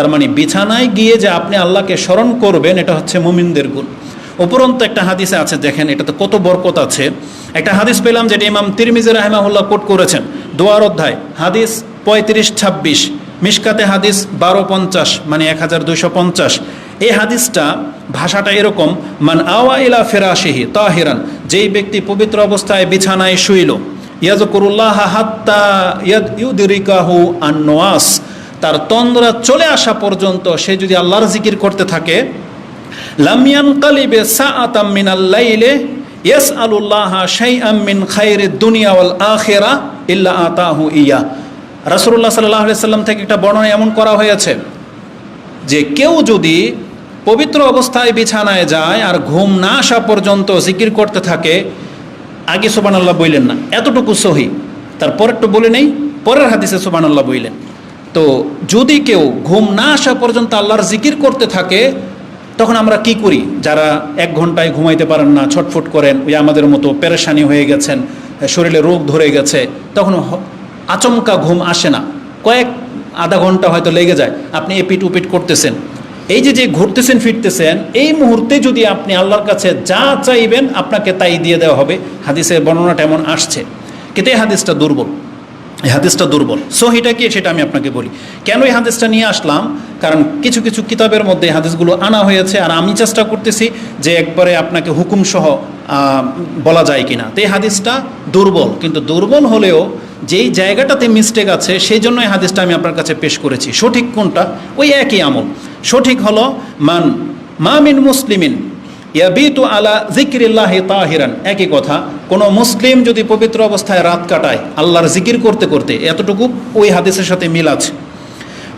তার মানে বিছানায় গিয়ে যে আপনি আল্লাহকে স্মরণ করবেন, এটা হচ্ছে মুমিনদের গুণ। উপরন্ত একটা হাদিসে আছে, দেখেন, এটাতে কত বরকত আছে। একটা হাদিস পেলাম যেটা ইমাম তিরমিজি রাহেমাহুল্লাহ কোট করেছেন, দোয়ার অধ্যায়, হাদিস পঁয়ত্রিশ ছাব্বিশ, মিশকাতে হাদিস বারো পঞ্চাশ মানে এক হাজার দুইশো পঞ্চাশ। এই হাদিসটা, ভাষাটা এরকম, মান আওয়া ইলা ফেরাশিহি তাহিরান, যেই ব্যক্তি পবিত্র অবস্থায় বিছানায় শুইল ইয়াজকুরুল্লাহ হাত্তা ইয়াদ ইউদিরিকাহু আন্নোয়াস তার তন্দ্রা চলে আসা পর্যন্ত সে যদি আল্লাহর জিকির করতে থাকে লামিয়ান কালিবে সাআতাম মিনাল লাইলে ইয়াসআলুল্লাহ শাইআম মিন খাইরিদ দুনিয়া ওয়াল আখিরা ইল্লা আতাহু ইয়া। রাসূলুল্লাহ সাল্লাল্লাহু আলাইহি সাল্লাম থেকে একটা বর্ণনা এমন করা হয়েছে যে কেউ যদি পবিত্র অবস্থায় বিছানায় যায় আর ঘুম না আসা পর্যন্ত জিকির করতে থাকে, আগে সোবান আল্লাহ বইলেন না। এতটুকু সহি। তারপর একটু বলে নেই, পরের হাদিসে সোবান আল্লাহ বইলেন। তো যদি কেউ ঘুম না আসা পর্যন্ত আল্লাহর জিকির করতে থাকে, তখন আমরা কি করি? যারা এক ঘন্টায় ঘুমাইতে পারেন না, ছটফট করেন, ওই আমাদের মতো পেরেশানি হয়ে গেছেন, শরীরে রোগ ধরে গেছে, তখন আচমকা ঘুম আসে না। কয়েক আধা ঘণ্টা হয়তো লেগে যায়, আপনি এপিট উপিট করতেছেন। এই যে যে ঘুরতেছেন, ফিরতেছেন, এই মুহূর্তে যদি আপনি আল্লাহর কাছে যা চাইবেন, আপনাকে তাই দিয়ে দেওয়া হবে। হাদিসের বর্ণনাটা এমন আসছে। কিন্তু এই হাদিসটা দুর্বল। এই হাদিসটা দুর্বল। সহিটা কি সেটা আমি আপনাকে বলি। কেন এই হাদিসটা নিয়ে আসলাম? কারণ কিছু কিছু কিতাবের মধ্যে এই হাদিসগুলো আনা হয়েছে আর আমি চেষ্টা করতেছি যে একবারে আপনাকে হুকুম সহ বলা যায় কিনা। তো এই হাদিসটা দুর্বল। কিন্তু দুর্বল হলেও যেই জায়গাটাতে মিস্টেক আছে, সেই জন্য এই হাদিসটা আমি আপনার কাছে পেশ করেছি। সঠিক কোনটা? ওই একই আমল। সঠিক হলো মান মামিন মুসলিমিন ইয়াবিতু আলা জিকিরিল্লাহি তাহিরান। একই কথা, কোনো মুসলিম যদি পবিত্র অবস্থায় রাত কাটায়, আল্লাহর জিকির করতে করতে, এতটুকু ওই হাদিসের সাথে মিল আছে।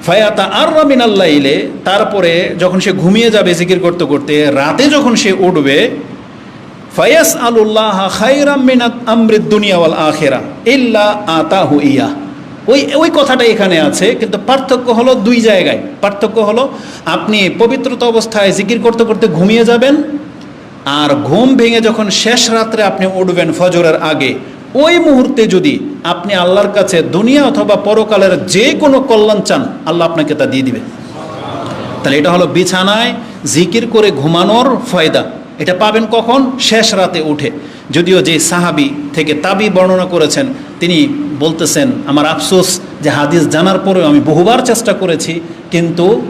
ফায়াতা আর রামিন আল্লাইলে তারপরে যখন সে ঘুমিয়ে যাবে জিকির করতে করতে, রাতে যখন সে উঠবে ফায়াস আলুল্লাহ খাইরাম মিনাত আমৃত দুনিয়া ওয়াল আখেরা, ইল্লা আতাহু ইয়া। ওই ওই কথাটা এখানে আছে, কিন্তু পার্থক্য হলো দুই জায়গায়। পার্থক্য হলো, আপনি পবিত্রতা অবস্থায় জিকির করতে করতে ঘুমিয়ে যাবেন আর ঘুম ভেঙে যখন শেষ রাত্রে আপনি উঠবেন ফজরের আগে, ওই মুহূর্তে যদি আপনি আল্লাহর কাছে দুনিয়া অথবা পরকালের যে কোনো কল্যাণ চান, আল্লাহ আপনাকে তা দিয়ে দিবে। তাহলে এটা হলো বিছানায় জিকির করে ঘুমানোর ফয়দা। এটা পাবেন কখন? শেষ রাতে উঠে। যদিও যে সাহাবি থেকে তাবি বর্ণনা করেছেন, তিনি বলতেছেন, আমার আফসোস যে হাদিস জানার পরেও আমি বহুবার চেষ্টা করেছি, কিন্তু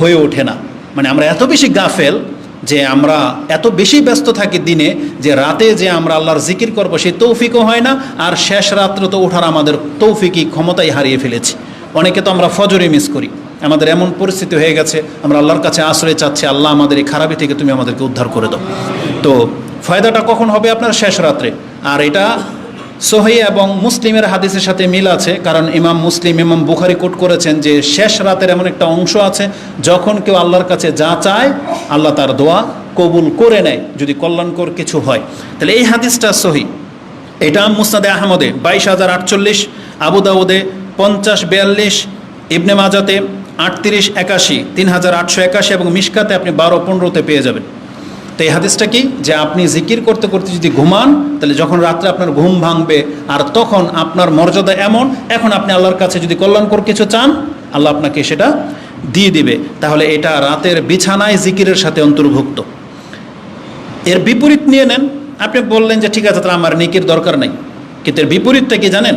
হয়ে ওঠে না। মানে আমরা এত বেশি গাফেল যে আমরা এত বেশি ব্যস্ত থাকি দিনে যে রাতে যে আমরা আল্লাহর জিকির করব, সেই তৌফিকও হয় না, আর শেষ রাত্রে তো ওঠার আমাদের তৌফিকই, ক্ষমতাই হারিয়ে ফেলেছি। অনেকে তো আমরা ফজরে মিস করি। আমাদের এমন পরিস্থিতি হয়ে গেছে, আমরা আল্লাহর কাছে আশ্রয় চাচ্ছি, আল্লাহ আমাদের এই খারাপি থেকে তুমি আমাদেরকে উদ্ধার করে দাও। তো, ফায়দাটা কখন হবে আপনার শেষ রাত্রে? আর এটা সোহে এবং মুসলিমের হাদিসের সাথে মিল আছে, কারণ ইমাম মুসলিম, ইমাম বুখারি কোট করেছেন যে শেষ রাতের এমন একটা অংশ আছে, যখন কেউ আল্লাহর কাছে যা চায়, আল্লাহ তার দোয়া কবুল করে নেয়, যদি কল্যাণকর কিছু হয়। তাহলে এই হাদিসটা সহি। এটা মুস্তাদে আহমদে, বাইশ হাজার আটচল্লিশ, আবু দাউদে পঞ্চাশ বিয়াল্লিশ, ইবনে মাজাতে আটত্রিশ একাশি, তিন হাজার আটশো একাশি এবং মিশকাতে আপনি বারো পনেরোতে পেয়ে যাবেন। তো এই হাদিসটা কি? যে আপনি জিকির করতে করতে যদি ঘুমান, তাহলে যখন রাত্রে আপনার ঘুম ভাঙবে, আর তখন আপনার মর্যাদা এমন, এখন আপনি আল্লাহর কাছে যদি কল্যাণকর কিছু চান, আল্লাহ আপনাকে সেটা দিয়ে দিবে। তাহলে এটা রাতের বিছানায় জিকিরের সাথে অন্তর্ভুক্ত। এর বিপরীত নিয়ে নেন। আপনি বললেন যে, ঠিক আছে, তাহলে আমার নিকির দরকার নেই। কিন্তু এর বিপরীতটা কি জানেন?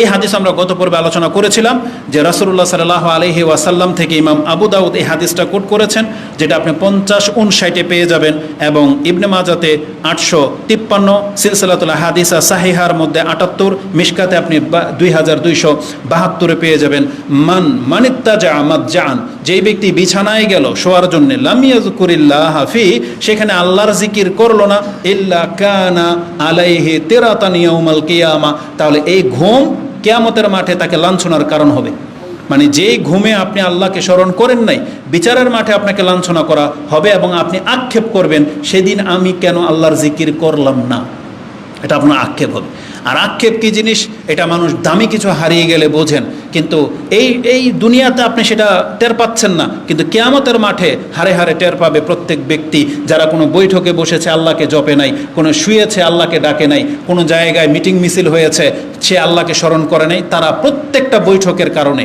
এই হাদিস আমরা গত পর্বে আলোচনা করেছিলাম যে রাসুল্লাহ সাল্লাহ আলহি ওয়াসাল্লাম থেকে ইমাম আবু দাউদ এই হাদিসটা কোট করেছেন, যেটা আপনি পঞ্চাশ উনষাটে পেয়ে যাবেন এবং ইবনে মাজাতে আটশো তিপ্পান্ন সিলসিলাতুল্লাহ হাদিসা সাহিহার মধ্যে আটাত্তর, মিশকাতে আপনি দুই হাজার দুইশো বাহাত্তরে পেয়ে যাবেন। মান মানিত্তা জা আমাদ জান যেই ব্যক্তি বিছানায় গেল শোয়ার জন্য লামিয়াজকুরিল্লাহ হাফি সেখানে আল্লাহর জিকির করল না, ইল্লা কানা আলাইহি তেরাতানিয়াউমাল কিয়ামা। তাহলে এই ঘুম কেয়ামতের মাঠে তাকে লাঞ্ছনার কারণ হবে। মানে যেই ঘুমে আপনি আল্লাহকে স্মরণ করেন নাই, বিচারের মাঠে আপনাকে লাঞ্ছনা করা হবে এবং আপনি আক্ষেপ করবেন, সেদিন আমি কেন আল্লাহর জিকির করলাম না? এটা আপনার আক্ষেপ হবে। আর আক্ষেপ কী জিনিস? এটা মানুষ দামি কিছু হারিয়ে গেলে বোঝেন, কিন্তু এই এই দুনিয়াতে আপনি সেটা টের পাচ্ছেন না। কিন্তু কেয়ামতের মাঠে হারে হারে টের পাবে প্রত্যেক ব্যক্তি, যারা কোনো বৈঠকে বসেছে আল্লাহকে জপে নাই, কোনো শুয়েছে আল্লাহকে ডাকে নাই, কোনো জায়গায় মিটিং মিছিল হয়েছে, সে আল্লাহকে স্মরণ করে নাই, তারা প্রত্যেকটা বৈঠকের কারণে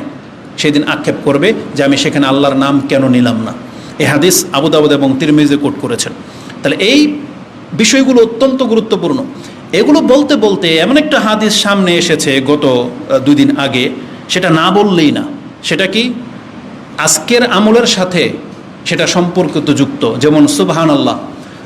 সেদিন আক্ষেপ করবে যে আমি সেখানে আল্লাহর নাম কেন নিলাম না। এ হাদিস আবু দাউদ এবং তিরমিজে কোট করেছেন। তাহলে এই বিষয়গুলো অত্যন্ত গুরুত্বপূর্ণ। এগুলো বলতে বলতে এমন একটা হাদিস সামনে এসেছে গত আহ, দুই দিন আগে। সেটা না বললেই না। সেটা কি? আজকের আমলের সাথে সেটা সম্পর্কিত যুক্ত। যেমন সুবহান আল্লাহ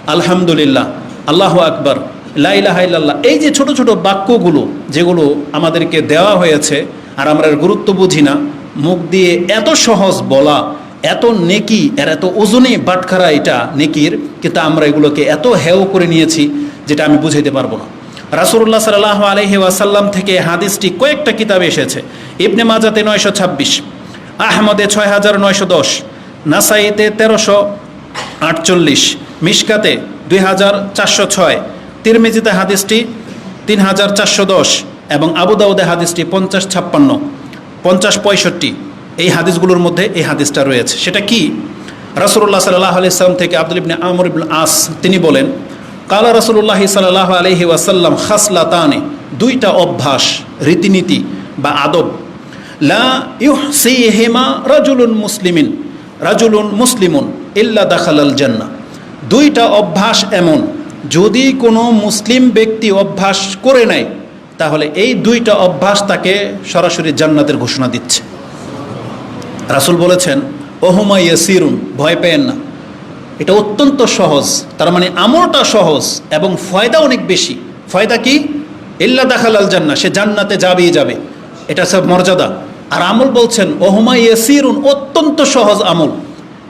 আলহামদুলিল্লাহ আল্লাহ আকবর লাইলাহ এই যে ছোট ছোট বাক্যগুলো যেগুলো আমাদেরকে দেওয়া হয়েছে আর আমরা গুরুত্ব বুঝি না মুখ দিয়ে এত সহজ বলা এত নেকি এর এত ওজনে বাটখারা এটা নেকির কিন্তু আমরা এগুলোকে এত হেও করে নিয়েছি যেটা আমি বুঝাইতে পারব না। রাসুল্লাহ সাল্লাহ আলহি ওয়াসাল্লাম থেকে হাদিসটি কয়েকটা কিতাবে এসেছে। ইবনে মাজাতে নয়শো ছাব্বিশ, আহমদে ছয় হাজার নয়শো দশ, নাসাইতে তেরোশো আটচল্লিশ, মিশকাতে দুই হাজার চারশো ছয়, তিরমিজিতে হাদিসটি তিন হাজার চারশো দশ এবং আবুদাউদে হাদিসটি পঞ্চাশ ছাপ্পান্ন, পঞ্চাশ পঁয়ষট্টি। এই হাদিসগুলোর মধ্যে এই হাদিসটা রয়েছে। সেটা কি? রাসুল্লাহ সাল্লাহ আলাইসাল্লাম থেকে আব্দুল ইবনে আমর ইবন আস তিনি বলেন কালা রাসুল্লাহ সাল্লাহ আলহি ওয়াসাল্লাম খাসলা তানে দুইটা অভ্যাস, রীতিনীতি বা আদব। লা হেমা রাজুলুন মুসলিমিন, রাজুলুন মুসলিমুন ইল্লা দাখালাল জান্নাহ দুইটা অভ্যাস এমন, যদি কোনো মুসলিম ব্যক্তি অভ্যাস করে নেয়, তাহলে এই দুইটা অভ্যাস তাকে সরাসরি জান্নাতের ঘোষণা দিচ্ছে। রাসুল বলেছেন, ওহুমা ইয়াসিরুন ভয় পেয়েন না। এটা অত্যন্ত সহজ, তার মানে আমলটা সহজ এবং ফয়দা অনেক বেশি। ফয়দা কি? ইল্লা দাখাল আল জান্না সে জান্নাতে যাবেই যাবে। এটা সব মর্যাদা। আর আমল বলছেন, ওহুমা ইয়াসিরুন, অত্যন্ত সহজ আমল।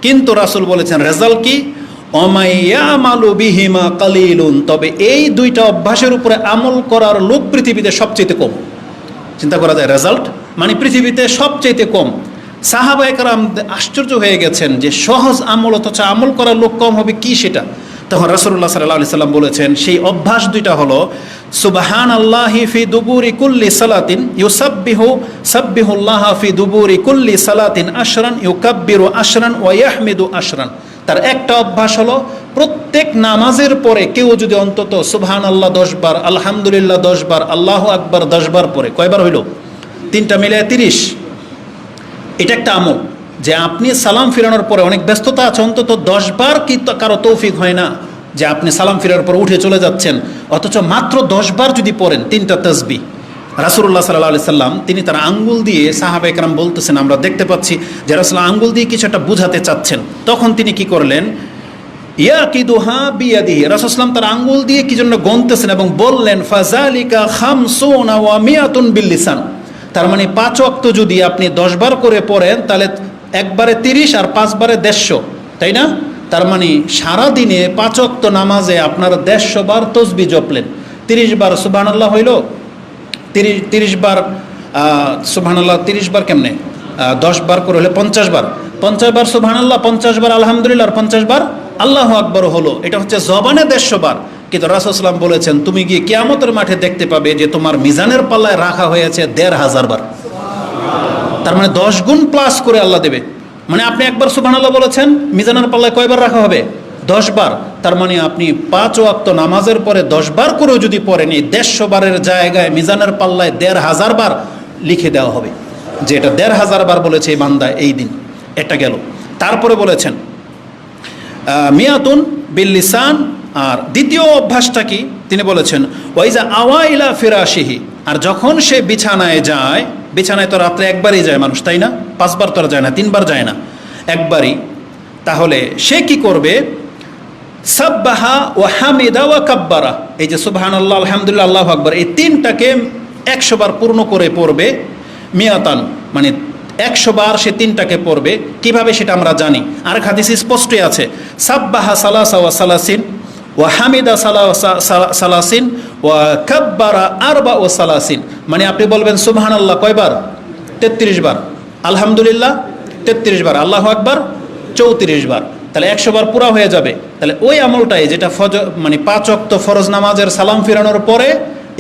কিন্তু রাসুল বলেছেন, রেজাল্ট কি? অমাইয়ামালু বিহিমা কালিলুন, তবে এই দুইটা অভ্যাসের উপরে আমল করার লোক পৃথিবীতে সবচেয়ে কম। চিন্তা করা যায়, রেজাল্ট মানে পৃথিবীতে সবচেয়ে কম। সাহাবা একরাম আশ্চর্য হয়ে গেছেন যে সহজ আমল, অথচ আমল করার লোক কম হবে, কি সেটা? তখন রাসুল্লাহ সাল্লাহ সাল্লাম বলেছেন, সেই অভ্যাস দুইটা হলো সুবাহান আল্লাহি ফি দুবুরি কুল্লি সালাতিন ইউসাব্বিহু, সাব্বিহুল্লাহ ফি দুবুরি কুল্লি সালাতিন আশরান ইউকাব্বিরু আশরান ওয়া ইয়াহমিদু আশরান। তার একটা অভ্যাস হলো, প্রত্যেক নামাজের পরে কেউ যদি অন্তত সুবহান আল্লাহ দশবার আলহামদুলিল্লাহ দশবার আল্লাহ আকবার দশ বার পরে, কয়বার হইল? তিনটা মিলে তিরিশ। এটা একটা আমল যে আপনি সালাম ফিরানোর পরে অনেক ব্যস্ততা আছে, অন্তত দশবার কি কারও তৌফিক হয় না যে আপনি সালাম ফিরানোর পর উঠে চলে যাচ্ছেন, অথচ মাত্র দশবার যদি পড়েন, তিনটা তসবি। রাসুল্লাহ সাল্লাহ সাল্লাম, তিনি তার আঙ্গুল দিয়ে সাহাবা একরাম বলতেছেন, আমরা দেখতে পাচ্ছি যে রাসুল্লাহ আঙ্গুল দিয়ে কিছু একটা বুঝাতে চাচ্ছেন। তখন তিনি কি করলেন? ইয়া কি দুহা বিয়াদি রাসুসলাম তার আঙ্গুল দিয়ে কি জন্য গনতেছেন এবং বললেন ফাজালিকা খামসুনা ওয়া মিয়াতুন বিল্লিসান তার মানে পাঁচ অক্ত যদি আপনি দশ বার করে পড়েন, তাহলে একবারে তিরিশ আর পাঁচবারে দেড়শো, তাই না? তার মানে সারা দিনে পাঁচ অক্ত নামাজে আপনার দেড়শো বার তসবি জপলেন। তিরিশ বার সুবহানাল্লাহ হইল? তিরিশ তিরিশ বার সুবহানাল্লাহ তিরিশ বার কেমনে? দশ বার করে হলে পঞ্চাশ বার। পঞ্চাশ বার সুবহানাল্লাহ, পঞ্চাশ বার আলহামদুলিল্লাহ, আর পঞ্চাশ বার আল্লাহ আকবর হলো। এটা হচ্ছে জবানে দেড়শো বার। কিন্তু রাসুসলাম বলেছেন, তুমি গিয়ে কেয়ামতের মাঠে দেখতে পাবে যে তোমার মিজানের পাল্লায় রাখা হয়েছে দেড় হাজার বার। তার মানে দশ গুণ প্লাস করে আল্লাহ দেবে। মানে আপনি একবার সুবহানাল্লাহ বলেছেন, মিজানের পাল্লায় কয়বার রাখা হবে? দশ বার। তার মানে আপনি পাঁচ ওয়াক্ত নামাজের পরে দশ বার করেও যদি পড়েন, এই দেড়শো বারের জায়গায় মিজানের পাল্লায় দেড় হাজার বার লিখে দেওয়া হবে। যে এটা দেড় হাজার বার বলেছে এই বান্দা এই দিন। এটা গেল। তারপরে বলেছেন মিয়াতুন বিল্লিসান আর দ্বিতীয় অভ্যাসটা কি? তিনি বলেছেন, ওয়াইজা আওয়াইলা ফিরাশিহি। আর যখন সে বিছানায় যায়, বিছানায় তো রাত্রে একবারই যায় মানুষ, তাই না? পাঁচবার তো যায় না, তিনবার যায় না। একবারই। তাহলে সে কি করবে? সাব্বাহা ও হামিদা ওয়া কাব্বারা। এই যে সুবহান আল্লাহ আলহামদুলিল্লাহ, আল্লাহ আকবর, এই তিনটাকে একশো বার পূর্ণ করে পড়বে মিয়াতান মানে একশো বার সে তিনটাকে পড়বে। কীভাবে সেটা আমরা জানি? আর হাদিস স্পষ্টই আছে, সাব্বাহা সালাসা ওয়া সালাসিন। ওয়া হামিদা সালাসিন ওয়া কাব্বারা আরবা ও সালাসিন মানে আপনি বলবেন সুবহান আল্লাহ কয়বার? তেত্রিশ বার। আলহামদুলিল্লাহ তেত্রিশ বার। আল্লাহ আকবার চৌত্রিশ বার। তাহলে একশো বার পুরা হয়ে যাবে। তাহলে ওই আমলটাই যেটা ফজ মানে পাঁচ অক্ত ফরজ নামাজের সালাম ফিরানোর পরে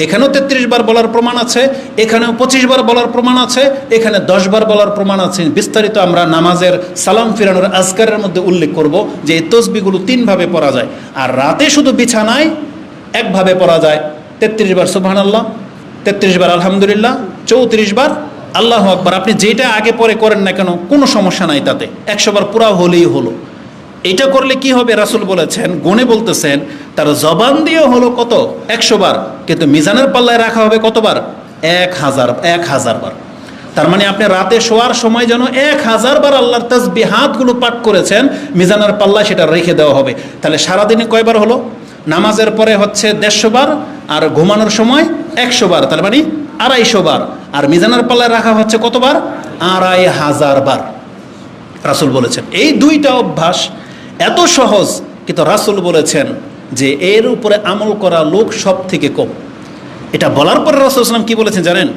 এখানেও তেত্রিশ বার বলার প্রমাণ আছে, এখানেও পঁচিশ বার বলার প্রমাণ আছে, এখানে দশ বার বলার প্রমাণ আছে। বিস্তারিত আমরা নামাজের সালাম ফিরানোর আজকারের মধ্যে উল্লেখ করব যে এই তসবিগুলো তিনভাবে পড়া যায়। আর রাতে শুধু বিছানায় একভাবে পড়া যায়। তেত্রিশ বার সুবহান আল্লাহ তেত্রিশ বার আলহামদুলিল্লাহ, চৌত্রিশ বার আল্লাহ আকবার। আপনি যেটা আগে পরে করেন না কেন, কোনো সমস্যা নাই তাতে। একশো বার পুরা হলেই হলো। এটা করলে কি হবে? রাসুল বলেছেন গনে বলতেছেন, তার জবান দিয়ে হলো কত? একশো বার। কিন্তু মিজানের পাল্লায় রাখা হবে কতবার? এক হাজার এক হাজার বার। তার মানে আপনি রাতে শোয়ার সময় যেন এক হাজার বার আল্লাহর তাসবি হাতগুলো পাঠ করেছেন, মিজানের পাল্লায় সেটা রেখে দেওয়া হবে। তাহলে সারাদিনে কয়বার হলো? নামাজের পরে হচ্ছে দেড়শো বার, আর ঘুমানোর সময় একশো বার। তার মানে আড়াইশো বার। আর মিজানের পাল্লায় রাখা হচ্ছে কতবার? আড়াই হাজার বার। রাসুল বলেছেন। এই দুইটা অভ্যাস এত সহজ, কিন্তু রাসুল বলেছেন যে এর উপরে আমল করা লোক সব থেকে কম। এটা বলার পরে রাসুল ইসলাম কি বলেছেন জানেন?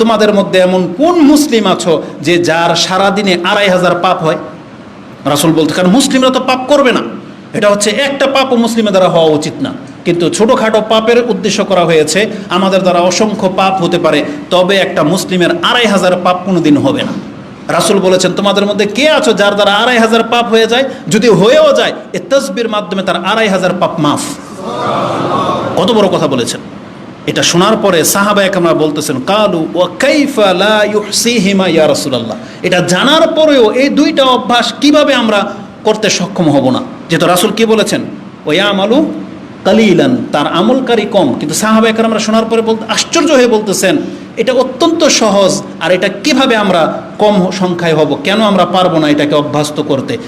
তোমাদের মধ্যে এমন কোন মুসলিম আছো যে যার সারাদিনে আড়াই হাজার পাপ হয়? রাসুল বলতে, কারণ মুসলিমরা তো পাপ করবে না। এটা হচ্ছে একটা পাপও মুসলিমের দ্বারা হওয়া উচিত না। কিন্তু ছোটোখাটো পাপের উদ্দেশ্য করা হয়েছে। আমাদের দ্বারা অসংখ্য পাপ হতে পারে, তবে একটা মুসলিমের আড়াই হাজার পাপ কোনোদিন হবে না। রাসুল বলেছেন, তোমাদের মধ্যে কে আছো যার দ্বারা আড়াই হাজার পাপ হয়ে যায়? যদি হয়েও যায়, এ তসবির মাধ্যমে তার আড়াই হাজার পাপ মাফ। কত বড় কথা বলেছেন। এটা শোনার পরে সাহাবা এক আমরা বলতেছেন, কালু ও কাইফা ইয়া রাসূলুল্লাহ। এটা জানার পরেও এই দুইটা অভ্যাস কীভাবে আমরা করতে সক্ষম হব না? যেহেতু রাসূল কি বলেছেন? ও ইয়ামালু কালিলান, তার আমলকারী কম। কিন্তু সাহাবা আমরা শোনার পরে বলতে আশ্চর্য হয়ে বলতেছেন, এটা অত্যন্ত সহজ, আর এটা কীভাবে আমরা কম সংখ্যায় হব? কেন আমরা পারব না এটাকে অভ্যস্ত করতে?